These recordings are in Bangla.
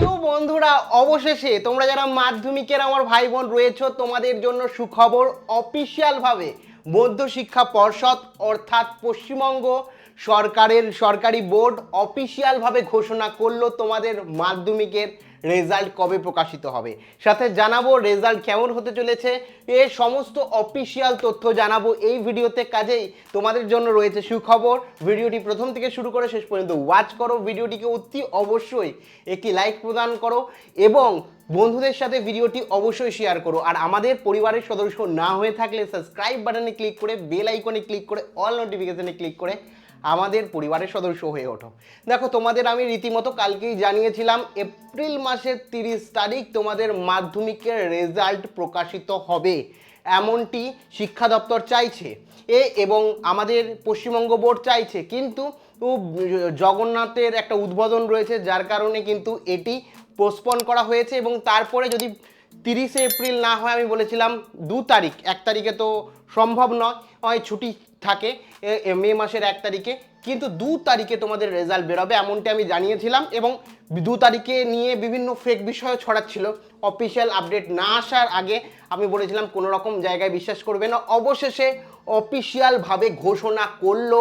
প্রিয় বন্ধুরা, অবশেষে তোমরা যারা মাধ্যমিকের আমার ভাই বোন রয়েছ, তোমাদের জন্য সুখবর অফিসিয়ালভাবে মধ্যশিক্ষা পর্ষদ অর্থাৎ পশ্চিমবঙ্গ সরকারের সরকারি বোর্ড অফিসিয়ালভাবে ঘোষণা করল তোমাদের মাধ্যমিকের রেজাল্ট কবে প্রকাশিত হবে? সাথে জানাব রেজাল্ট কেমন হতে চলেছে? এ সমস্ত অফিসিয়াল তথ্য জানাব এই ভিডিওতে কাজেই তোমাদের জন্য রয়েছে সুখবর। ভিডিওটি প্রথম থেকে শুরু করে শেষ পর্যন্ত ওয়াচ করো। ভিডিওটিকে অতি অবশ্যই একটি লাইক প্রদান করো এবং বন্ধুদের সাথে ভিডিওটি অবশ্যই শেয়ার করো। আর আমাদের পরিবারের সদস্য না হয়ে থাকলে সাবস্ক্রাইব বাটনে ক্লিক করে বেল আইকনে ক্লিক করে অল নোটিফিকেশনে ক্লিক করে আমাদের পরিবারের সদস্য হয়ে ওঠো। দেখো, তোমাদের আমি রীতিমতো কালকেই জানিয়েছিলাম, এপ্রিল মাসের তিরিশ তারিখ তোমাদের মাধ্যমিকের রেজাল্ট প্রকাশিত হবে। এমনটি শিক্ষা দপ্তর চাইছে এ এবং আমাদের পশ্চিমবঙ্গ বোর্ড চাইছে। কিন্তু জগন্নাথের একটা উদ্বোধন রয়েছে, যার কারণে কিন্তু এটি পোস্টপন করা হয়েছে এবং তারপরে যদি তিরিশে এপ্রিল না হয় আমি বলেছিলাম দু তারিখ। এক তারিখে তো সম্ভব নয় ছুটি থাকে মে মাসের এক তারিখে। কিন্তু দু তারিখে তোমাদের রেজাল্ট বেরোবে এমনটি আমি জানিয়েছিলাম এবং দু তারিখে নিয়ে বিভিন্ন ফেক বিষয় ছড়াচ্ছিল। অফিসিয়াল আপডেট না আসার আগে আমি বলেছিলাম কোনো রকম জায়গায় বিশ্বাস করবে না। অবশেষে অফিসিয়ালভাবে ঘোষণা করল,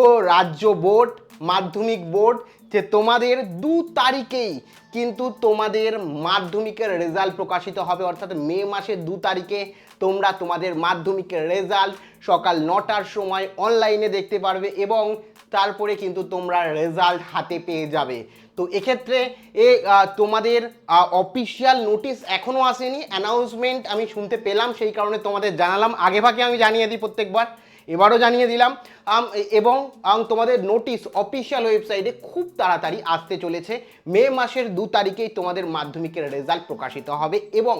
ও রাজ্য বোর্ড, মাধ্যমিক বোর্ড যে তোমাদের দু তারিখেই কিন্তু তোমাদের মাধ্যমিকের রেজাল্ট প্রকাশিত হবে, অর্থাৎ মে মাসের দু তারিখে তোমরা তোমাদের মাধ্যমিকের রেজাল্ট সকাল নটার সময় অনলাইনে দেখতে পারবে এবং তারপরে কিন্তু তোমরা রেজাল্ট হাতে পেয়ে যাবে। তো এক্ষেত্রে এ তোমাদের অফিসিয়াল নোটিশ এখনও আসেনি অ্যানাউন্সমেন্ট আমি শুনতে পেলাম, সেই কারণে তোমাদের জানালাম, আগে ভাগে আমি জানিয়ে দিই প্রত্যেকবার। এবারও জানিয়ে দিলাম এবং তোমাদের নোটিশ অফিসিয়াল ওয়েবসাইটে খুব তাড়াতাড়ি আসতে চলেছে। মে মাসের দু তারিখেই তোমাদের মাধ্যমিকের রেজাল্ট প্রকাশিত হবে এবং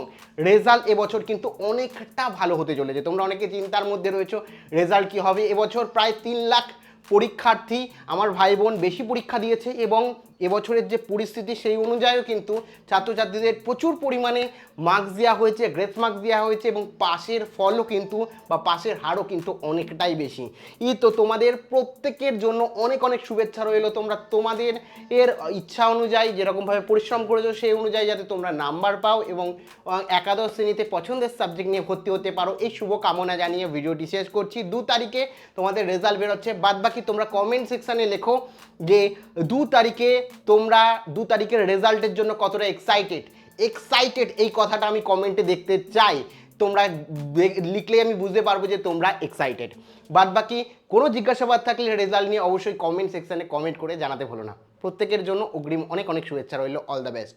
রেজাল্ট এবছর কিন্তু অনেকটা ভালো হতে চলেছে। তোমরা অনেকে চিন্তার মধ্যে রয়েছো রেজাল্ট কি হবে? এবছর প্রায় তিন লাখ পরীক্ষার্থী আমার ভাই বোন বেশি পরীক্ষা দিয়েছে এবং এবছরের যে পরিস্থিতি সেই অনুযায়ীও কিন্তু ছাত্রছাত্রীদের প্রচুর পরিমাণে মার্কস দেওয়া হয়েছে গ্রেস মার্কস দেওয়া হয়েছে এবং পাশের ফলও কিন্তু বা পাশের হারও কিন্তু অনেকটাই বেশি। ই তো তোমাদের প্রত্যেকের জন্য অনেক অনেক শুভেচ্ছা রইল। তোমরা তোমাদের এর ইচ্ছা অনুযায়ী যেরকমভাবে পরিশ্রম করেছ সেই অনুযায়ী যাতে তোমরা নাম্বার পাও এবং একাদশ শ্রেণীতে পছন্দের সাবজেক্ট নিয়ে ভর্তি হতে পারো। এই শুভ কামনা জানিয়ে ভিডিওটি শেষ করছি। দু তারিখে তোমাদের রেজাল্ট বেরোচ্ছে। বাদ বাকি তোমরা কমেন্ট সেকশানে লেখো যে দু তারিখে তোমরা দু তারিখের রেজাল্টের জন্য কতটা এক্সাইটেড এক্সাইটেড এই কথাটা আমি কমেন্টে দেখতে চাই। তোমরা লিখলে আমি বুঝতে পারব যে তোমরা এক্সাইটেড বাদ বাকি কোনো জিজ্ঞাসাবাদ থাকলে রেজাল্ট নিয়ে অবশ্যই কমেন্ট সেকশানে কমেন্ট করে জানাতে ভুলো না। প্রত্যেকের জন্য অগ্রিম অনেক অনেক শুভেচ্ছা রইল। All the best